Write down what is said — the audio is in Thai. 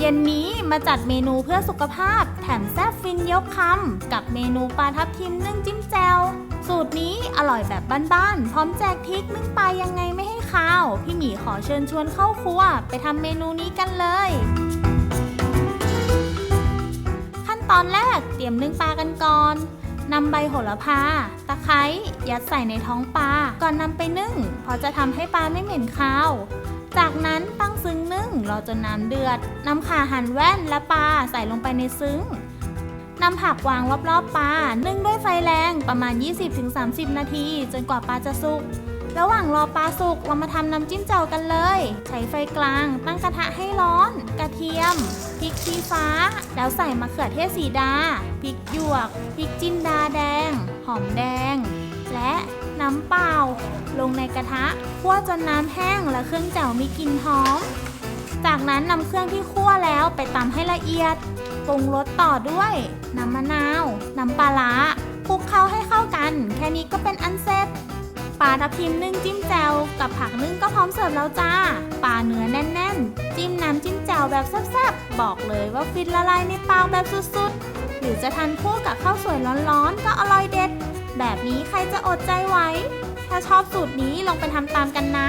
เย็นนี้มาจัดเมนูเพื่อสุขภาพ แถมแซ่บฟินยกคำกับเมนูปลาทับทิมนึ่งจิ้มแจวสูตรนี้อร่อยแบบบ้านๆ พร้อมแจกทริกนึ่งปลายังไงไม่ให้คาว พี่หมีขอเชิญชวนเข้าครัว ไปทำเมนูนี้กันเลย ขั้นตอนแรกเตรียมนึ่งปลากันก่อนนำใบโหระพา ตะไคร้ยัดใส่ในท้องปลา ก่อนนำไปนึ่งเพราะจะทำให้ปลาไม่เหม็นคาว จากนั้นตั้งซึ้งนึ่งรอจนน้ำเดือดนำข่าหั่นแว่นและปลาใส่ลงไปในซึ้งนำผักวางรอบๆปลา นึ่งด้วยไฟแรงประมาณ 20-30 นาที จนกว่าปลาจะสุก ระหว่างรอปลาสุกเรามาทำน้ำจิ้มแจ่วกันเลย ใช้ไฟกลาง ตั้งกระทะให้ร้อน กระเทียม พริกชี้ฟ้า แล้วใส่มะเขือเทศสีดา พริกหยวก พริกจินดาแดง หอมแดง น้ำเปล่า ลงในกระทะคั่วจนน้ำแห้งและเครื่องแจ่วมีกลิ่นหอม จากนั้นนำเครื่องที่คั่วแล้วไปตำให้ละเอียดปรุงรสต่อด้วยน้ำมะนาว น้ำปลาร้าคลุกเคล้าให้เข้ากัน แค่นี้ก็เป็นอันเสร็จปลาทับทิมนึ่งจิ้มแจ่วกับผักนึ่งก็พร้อมเสิร์ฟแล้วจ้าปลาเนื้อ แจ่วแบบแซ่บๆ บอกเลยว่าฟินละลายในปากแบบสุดๆ หรือจะทานคู่กับข้าวสวยร้อนๆ ก็อร่อยเด็ด แบบนี้ใครจะอดใจไหว้ถ้าชอบสูตรนี้ลองไปทำตามกันนะ